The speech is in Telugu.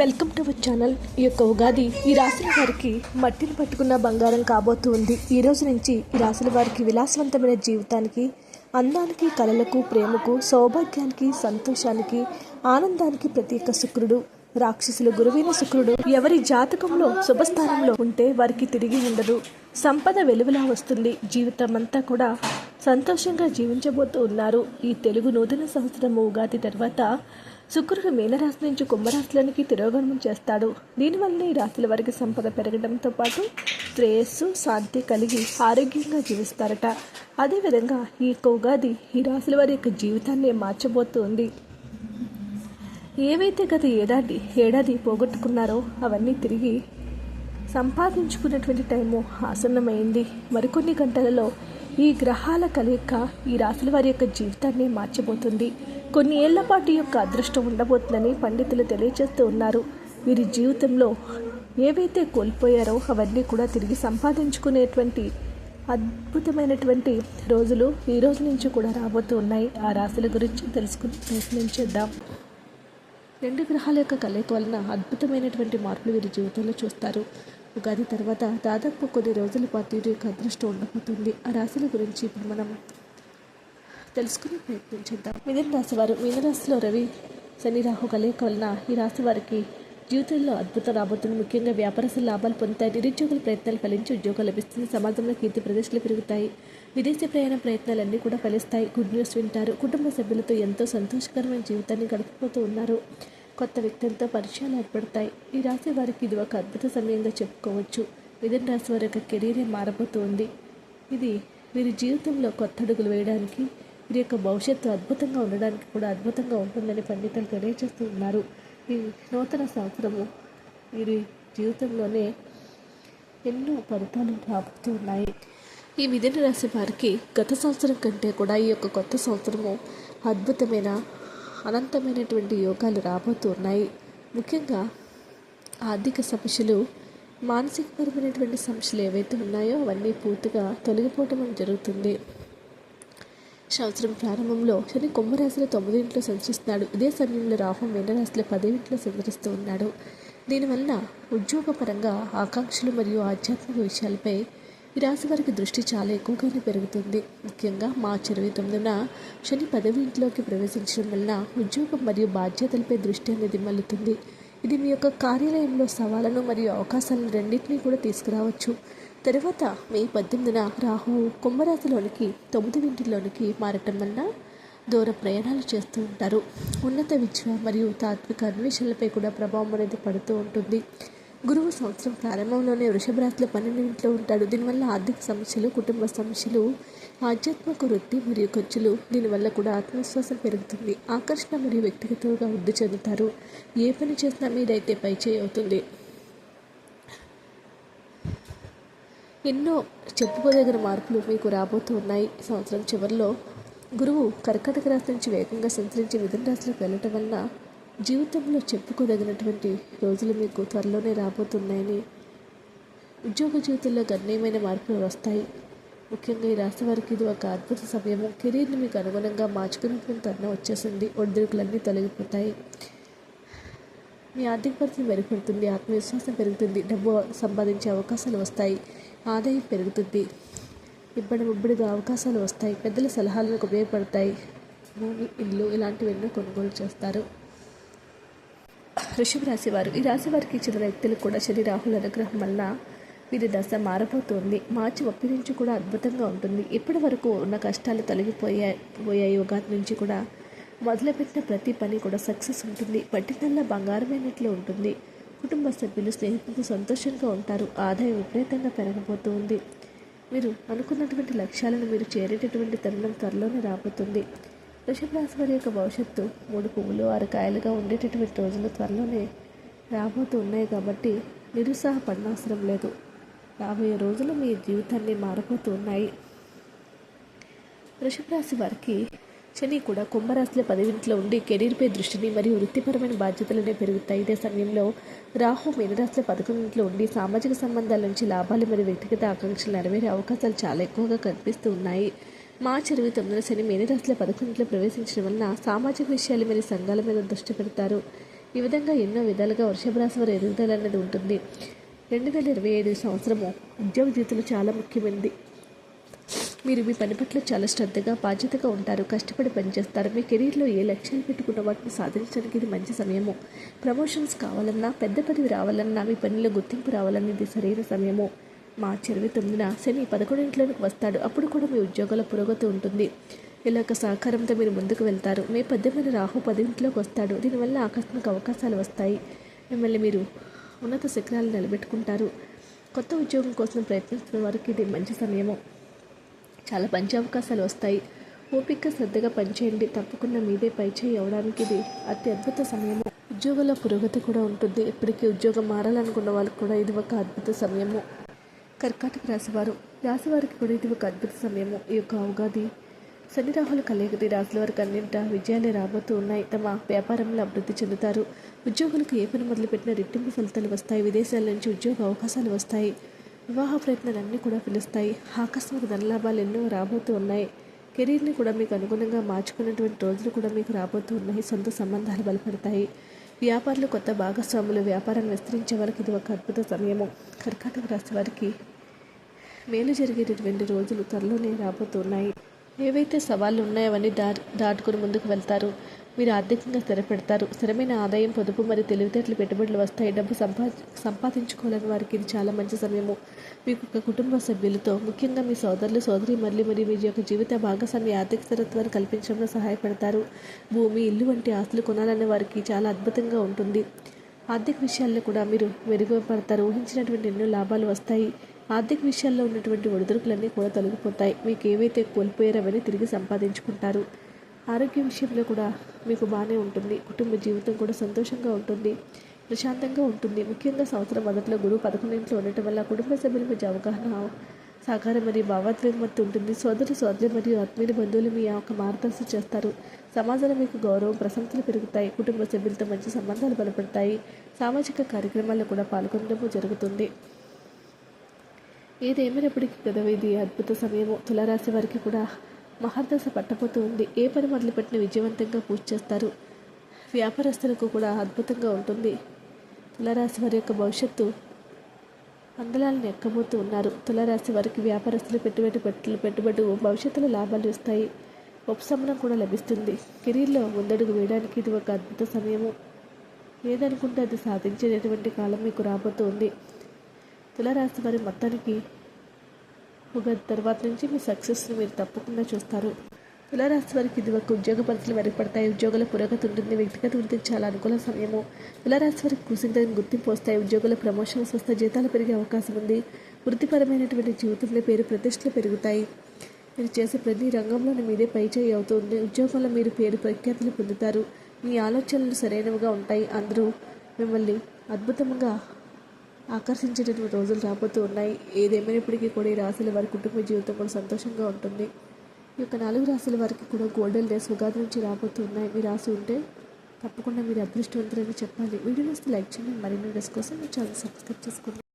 Welcome to our channel. ఈ యొక్క ఉగాది ఈ రాశుల వారికి మట్టిని పట్టుకున్న బంగారం కాబోతూ ఉంది ఈ రోజు నుంచి ఈ రాశుల వారికి విలాసవంతమైన జీవితానికి అందానికి కళలకు ప్రేమకు సౌభాగ్యానికి సంతోషానికి ఆనందానికి ప్రత్యేక శుక్రుడు రాక్షసులు గురువైన శుక్రుడు. ఎవరి జాతకంలో శుభస్థానంలో ఉంటే వారికి తిరిగి ఉండదు. సంపద వెలువలా వస్తుంది. జీవితం అంతా కూడా సంతోషంగా జీవించబోతూ ఉన్నారు. ఈ తెలుగు నూతన సంవత్సరం ఉగాది తర్వాత శుక్రుడు మీనరాశి నుంచి కుంభరాశిలోనికి తిరోగమనం చేస్తాడు. దీనివల్ల ఈ రాశుల వారికి సంపద పెరగడంతో పాటు శ్రేయస్సు శాంతి కలిగి ఆరోగ్యంగా జీవిస్తారట. అదేవిధంగా ఈ యొక్క ఉగాది ఈ రాశుల వారి యొక్క జీవితాన్ని మార్చబోతుంది. ఏవైతే గత ఏడాది ఏడాది పోగొట్టుకున్నారో అవన్నీ తిరిగి సంపాదించుకున్నటువంటి టైము ఆసన్నమైంది. మరికొన్ని గంటలలో ఈ గ్రహాల కలయిక ఈ రాశుల వారి యొక్క జీవితాన్ని మార్చబోతుంది. కొన్ని ఏళ్ళ పాటు యొక్క అదృష్టం ఉండబోతుందని పండితులు తెలియజేస్తూ ఉన్నారు. వీరి జీవితంలో ఏవైతే కోల్పోయారో అవన్నీ కూడా తిరిగి సంపాదించుకునేటువంటి అద్భుతమైనటువంటి రోజులు ఈ రోజు నుంచి కూడా రాబోతూ ఉన్నాయి. ఆ రాశుల గురించి తెలుసుకుని ప్రయత్నించేద్దాం రెండు గ్రహాల యొక్క కలయిక వలన అద్భుతమైనటువంటి మార్పులు వీరి జీవితంలో చూస్తారు. ఉగాది తర్వాత దాదాపు కొన్ని రోజుల పాటు యొక్క అదృష్టం ఉండబోతుంది. ఆ రాశుల గురించి ఇప్పుడు మనం తెలుసుకునే ప్రయత్నించేద్దాం మిథున రాశి వారు మీన రాశిలో రవి శని రాహు కలయిక వలన ఈ రాశి వారికి జీవితంలో అద్భుతం రాబోతుంది. ముఖ్యంగా వ్యాపారస్తుల లాభాలు పొందుతాయి. నిరుద్యోగుల ప్రయత్నాలు ఫలించి ఉద్యోగం లభిస్తుంది. సమాజంలో కీర్తి ప్రదేశాలు పెరుగుతాయి. విదేశీ ప్రయాణ ప్రయత్నాలన్నీ కూడా ఫలిస్తాయి. గుడ్ న్యూస్ వింటారు. కుటుంబ సభ్యులతో ఎంతో సంతోషకరమైన జీవితాన్ని గడిపిపోతూ ఉన్నారు. కొత్త వ్యక్తులతో పరిచయాలు ఏర్పడతాయి. ఈ రాశి వారికి ఇది ఒక అద్భుత సమయంగా చెప్పుకోవచ్చు. మిథున రాశి వారి యొక్క కెరీరే మారబోతుంది. ఇది వీరి జీవితంలో కొత్త అడుగులు వేయడానికి వీరి యొక్క భవిష్యత్తు అద్భుతంగా ఉండడానికి కూడా అద్భుతంగా ఉంటుందని పండితులు తెలియజేస్తూ ఉన్నారు. ఈ నూతన సంవత్సరము వీరి జీవితంలోనే ఎన్నో ఫలితాలు రాబోతూ ఉన్నాయి. ఈ మిథున రాశి వారికి గత సంవత్సరం కంటే కూడా ఈ యొక్క కొత్త సంవత్సరము అద్భుతమైన అనంతమైనటువంటి యోగాలు రాబోతూ ఉన్నాయి ముఖ్యంగా ఆర్థిక సమస్యలు మానసికపరమైనటువంటి సమస్యలు ఏవైతే ఉన్నాయో అవన్నీ పూర్తిగా తొలగిపోవటం జరుగుతుంది. సంవత్సరం ప్రారంభంలో శని కుంభరాశిలో తొమ్మిది ఇంట్లో సంచరిస్తున్నాడు. ఇదే సమయంలో రాహు మీనరాశిలో పదే ఇంట్లో సంచరిస్తూ ఉన్నాడు. దీనివల్ల ఉద్యోగపరంగా ఆకాంక్షలు మరియు ఆధ్యాత్మిక విషయాలపై ఈ రాశి వారికి దృష్టి చాలా ఎక్కువగానే పెరుగుతుంది. ముఖ్యంగా మార్చి ఇరవై తొమ్మిదిన శని పదవి ఇంట్లోకి ప్రవేశించడం వలన ఉద్యోగం మరియు బాధ్యతలపై దృష్టి అనేది మల్లుతుంది ఇది మీ యొక్క కార్యాలయంలో సవాళ్ళను మరియు అవకాశాలను రెండింటినీ కూడా తీసుకురావచ్చు. తర్వాత మే పద్దెనిమిదిన రాహు కుంభరాశిలోనికి తొమ్మిది ఇంటిలోనికి మారటం వలన దూర ప్రయాణాలు చేస్తూ ఉంటారు. ఉన్నత విద్య మరియు తాత్విక అన్వేషణలపై కూడా ప్రభావం అనేది పడుతూ ఉంటుంది. గురువు సంవత్సరం ప్రారంభంలోనే వృషభ రాశిలో పన్నెండు ఇంట్లో ఉంటాడు. దీనివల్ల ఆర్థిక సమస్యలు కుటుంబ సమస్యలు ఆధ్యాత్మిక వృత్తి మరియు ఖర్చులు దీనివల్ల కూడా ఆత్మవిశ్వాసం పెరుగుతుంది. ఆకర్షణ మరియు వ్యక్తిగతంగా వృద్ధి చెందుతారు. ఏ పని చేసినా మీదైతే పై చేయి అవుతుంది. ఎన్నో చెప్పుకోదగిన మార్పులు మీకు రాబోతూ ఉన్నాయి. సంవత్సరం చివరిలో గురువు కర్కటక రాశి నుంచి వేగంగా సంచరించి మిథున రాశిలోకి వెళ్ళటం వలన జీవితంలో చెప్పుకోదగినటువంటి రోజులు మీకు త్వరలోనే రాబోతున్నాయని ఉద్యోగ జీవితంలో గణనీయమైన మార్పులు వస్తాయి. ముఖ్యంగా ఈ రాష్ట్ర వారికి ఇది ఒక అద్భుత సమయము. కెరీర్ని మీకు అనుగుణంగా మార్చుకునేటువంటి తరుణం వచ్చేసింది. ఒడిదుడుకులన్నీ తొలగిపోతాయి. మీ ఆర్థిక పరిస్థితి మెరుగుపడుతుంది. ఆత్మవిశ్వాసం పెరుగుతుంది. డబ్బు సంపాదించే అవకాశాలు వస్తాయి. ఆదాయం పెరుగుతుంది. ఇబ్బడి ముబ్బడిగా అవకాశాలు వస్తాయి. పెద్దల సలహాలకు ఉపయోగపడతాయి. భూమి ఇల్లు ఇలాంటివన్నీ కొనుగోలు చేస్తారు. వృషభ రాశి వారు ఈ రాశి వారికి ఇచ్చిన వ్యక్తులు కూడా శని రాహుల అనుగ్రహం వల్ల వీరి దశ మారబోతోంది. మార్చి ఒప్పి నుంచి కూడా అద్భుతంగా ఉంటుంది. ఇప్పటి వరకు ఉన్న కష్టాలు తొలగిపోయాయి పోయాయి. ఉగాది నుంచి కూడా మొదలుపెట్టిన ప్రతి పని కూడా సక్సెస్ ఉంటుంది. పట్టినల్లా బంగారమైనట్లు ఉంటుంది. కుటుంబ సభ్యులు స్నేహితులు సంతోషంగా ఉంటారు. ఆదాయం విపరీతంగా పెరగబోతూ ఉంది. మీరు అనుకున్నటువంటి లక్ష్యాలను మీరు చేరేటటువంటి తరుణం త్వరలోనే రాబోతుంది. వృషభ రాశి వారి యొక్క భవిష్యత్తు మూడు పువ్వులు ఆరు కాయలుగా ఉండేటటువంటి రోజులు త్వరలోనే రాబోతూ ఉన్నాయి కాబట్టి నిరుత్సాహపడనవసరం లేదు. రాబోయే రోజులు మీ జీవితాన్ని మారబోతూ ఉన్నాయి. వృషభ రాశి వారికి శని కూడా కుంభరాశిలో పదవింట్లో ఉండి కెరీర్పై దృష్టిని మరియు వృత్తిపరమైన బాధ్యతలనే పెరుగుతాయి. ఇదే సమయంలో రాహు మీనరాశిలో పదకొండింట్లో ఉండి సామాజిక సంబంధాల నుంచి లాభాలు మరియు వ్యక్తిగత ఆకాంక్షలు నెరవేరే అవకాశాలు చాలా ఎక్కువగా కనిపిస్తూ ఉన్నాయి. మార్చి ఇరవై తొమ్మిదిన శని మీనరాశిలో పదకొండులో ప్రవేశించడం వలన సామాజిక విషయాలు మరియు సంఘాల మీద దృష్టి పెడతారు. ఈ విధంగా ఎన్నో విధాలుగా వృషభ రాశి వారి ఎదుగుదల అనేది ఉంటుంది. రెండు వేల ఇరవై ఐదు సంవత్సరము ఉద్యోగ జీవితంలో చాలా ముఖ్యమైనది. మీరు మీ పని పట్ల చాలా శ్రద్ధగా బాధ్యతగా ఉంటారు కష్టపడి పనిచేస్తారు. మీ కెరీర్లో ఏ లక్ష్యాలు పెట్టుకున్న వాటిని సాధించడానికి ఇది మంచి సమయము. ప్రమోషన్స్ కావాలన్నా పెద్ద పదవి రావాలన్నా మీ పనిలో గుర్తింపు రావాలన్నా ఇది సరైన సమయము. మార్చి ఇరవై తొమ్మిదిన శని పదకొండింటిలోకి వస్తాడు. అప్పుడు కూడా మీ ఉద్యోగాల పురోగతి ఉంటుంది. ఇలాగ సహకారంతో మీరు ముందుకు వెళ్తారు. మే పద్దెనిమిది రాహు పదింట్లోకి వస్తాడు. దీనివల్ల ఆకస్మిక అవకాశాలు వస్తాయి. మిమ్మల్ని మీరు ఉన్నత శిఖరాలు నిలబెట్టుకుంటారు. కొత్త ఉద్యోగం కోసం ప్రయత్నిస్తున్న వారికి ఇది మంచి సమయము. చాలా మంచి అవకాశాలు వస్తాయి. ఓపిక శ్రద్ధగా పనిచేయండి. తప్పకుండా మీదే పైచేయి అవడానికి ఇది అతి అద్భుత సమయము. ఉద్యోగంలో పురోగతి కూడా ఉంటుంది. ఇప్పటికీ ఉద్యోగం మారాలనుకున్న వాళ్ళకి కూడా ఇది ఒక అద్భుత సమయము. కర్కాటక రాశివారు. రాశివారికి కూడా ఇది ఒక అద్భుత సమయము. ఈ యొక్క ఉగాది శని రాహుల కలయికటి రాశుల వారికి అన్నింట విజయాలే రాబోతూ ఉన్నాయి. తమ వ్యాపారంలో అభివృద్ధి చెందుతారు. ఉద్యోగులకు ఏ పని మొదలుపెట్టినా రెట్టింపు ఫలితాలు వస్తాయి. విదేశాల నుంచి ఉద్యోగ అవకాశాలు వస్తాయి. వివాహ ప్రయత్నాలన్నీ కూడా పిలుస్తాయి ఆకస్మిక ధనలాభాలు ఎన్నో రాబోతూ ఉన్నాయి. కెరీర్ని కూడా మీకు అనుగుణంగా మార్చుకున్నటువంటి రోజులు కూడా మీకు రాబోతూ ఉన్నాయి. సొంత సంబంధాలు బలపడతాయి. వ్యాపారులు కొత్త భాగస్వాములు వ్యాపారాన్ని విస్తరించే వారికి ఇది ఒక అద్భుత సమయము. కర్కాటక రాశి వారికి మేలు జరిగేటటువంటి రోజులు త్వరలోనే రాబోతున్నాయి. ఏవైతే సవాళ్ళు ఉన్నాయో అవన్నీ దా దాటుకుని ముందుకు వెళ్తారు. మీరు ఆర్థికంగా స్థిరపెడతారు. స్థిరమైన ఆదాయం పొదుపు మరియు తెలివితేటలు పెట్టుబడులు వస్తాయి. డబ్బు సంపా సంపాదించుకోవాలని వారికి ఇది చాలా మంచి సమయము. మీకు ఒక కుటుంబ సభ్యులతో ముఖ్యంగా మీ సోదరులు సోదరి మళ్ళీ మరియు మీ యొక్క జీవిత భాగస్వామి ఆర్థిక స్థిరత్వాన్ని కల్పించడంలో సహాయపడతారు. భూమి ఇల్లు వంటి ఆస్తులు కొనాలనే వారికి చాలా అద్భుతంగా ఉంటుంది. ఆర్థిక విషయాల్లో కూడా మీరు మెరుగుపడతారు. ఊహించినటువంటి ఎన్నో లాభాలు వస్తాయి. ఆర్థిక విషయాల్లో ఉన్నటువంటి ఒడిదుడుకులన్నీ కూడా తొలగిపోతాయి. మీకు ఏవైతే కోల్పోయారో అవన్నీ తిరిగి సంపాదించుకుంటారు. ఆరోగ్య విషయంలో కూడా మీకు బాగానే ఉంటుంది. కుటుంబ జీవితం కూడా సంతోషంగా ఉంటుంది. ప్రశాంతంగా ఉంటుంది. ముఖ్యంగా సంవత్సరం మొదట్లో గురువు పదకొండింట్లో ఉండటం వల్ల కుటుంబ సభ్యుల మధ్య అవగాహన సహకారం మరియు భావోద్వేగమత్తు ఉంటుంది. సోదరు సోదరులు మరియు ఆత్మీయ బంధువులు మీ యొక్క మార్గదర్శనం చేస్తారు. సమాజంలో మీకు గౌరవం ప్రశంసలు పెరుగుతాయి. కుటుంబ సభ్యులతో మంచి సంబంధాలు బలపడతాయి. సామాజిక కార్యక్రమాల్లో కూడా పాల్గొనడము జరుగుతుంది. ఏదేమైనప్పటికీ కదా ఇది అద్భుత సమయము. తులారాశి వారికి కూడా మహర్దశ పట్టబోతూ ఉంది. ఏ పని మొదలుపెట్టిన విజయవంతంగా పూర్తి చేస్తారు. వ్యాపారస్తులకు కూడా అద్భుతంగా ఉంటుంది. తులారాశి వారి యొక్క భవిష్యత్తు అందలాలను ఎక్కబోతూ ఉన్నారు. తులారాశి వారికి వ్యాపారస్తులు పెట్టుబడి పెట్టులు పెట్టుబడి భవిష్యత్తులో లాభాలు ఇస్తాయి ఉపశమనం కూడా లభిస్తుంది. కెరీర్లో ముందడుగు వేయడానికి ఇది ఒక అద్భుత సమయము. ఏదనుకుంటే అది సాధించేటటువంటి కాలం మీకు రాబోతుంది తులారాశి వారి మొత్తానికి ఒక తర్వాత నుంచి మీ సక్సెస్ని మీరు తప్పకుండా చూస్తారు. తులారాశి వారికి ఇది ఒక ఉద్యోగ పరిస్థితులు మెరుగుపడతాయి. ఉద్యోగుల పురోగతి ఉంటుంది. వ్యక్తిగత వృద్ధికి చాలా అనుకూల సమయము. తులారాశి వారికి కృషికి గుర్తింపు వస్తాయి. ఉద్యోగుల ప్రమోషన్స్ వస్తే జీతాలు పెరిగే అవకాశం ఉంది. వృత్తిపరమైనటువంటి జీవితంలో పేరు ప్రతిష్టలు పెరుగుతాయి. మీరు చేసే ప్రతి రంగంలోని మీదే పైచేయి అవుతుంది. ఉద్యోగంలో మీరు పేరు ప్రఖ్యాతులు పొందుతారు. మీ ఆలోచనలు సరైనవిగా ఉంటాయి. అందరూ మిమ్మల్ని అద్భుతంగా ఆకర్షించేటటువంటి రోజులు రాబోతూ ఉన్నాయి. ఏదేమైనప్పటికీ కూడా ఈ రాశుల వారి కుటుంబ జీవితం కూడా సంతోషంగా ఉంటుంది. ఈ యొక్క నాలుగు రాశుల వారికి కూడా గోల్డెన్ డేస్ ఉగాది నుంచి రాబోతూ ఉన్నాయి. మీ రాసి ఉంటే తప్పకుండా మీరు అదృష్టవంతులని చెప్పాలి. వీడియో వస్తే లైక్ చేయండి. మరిన్ని వీడియోస్ కోసం మీ ఛానల్ సబ్స్క్రైబ్ చేసుకోండి.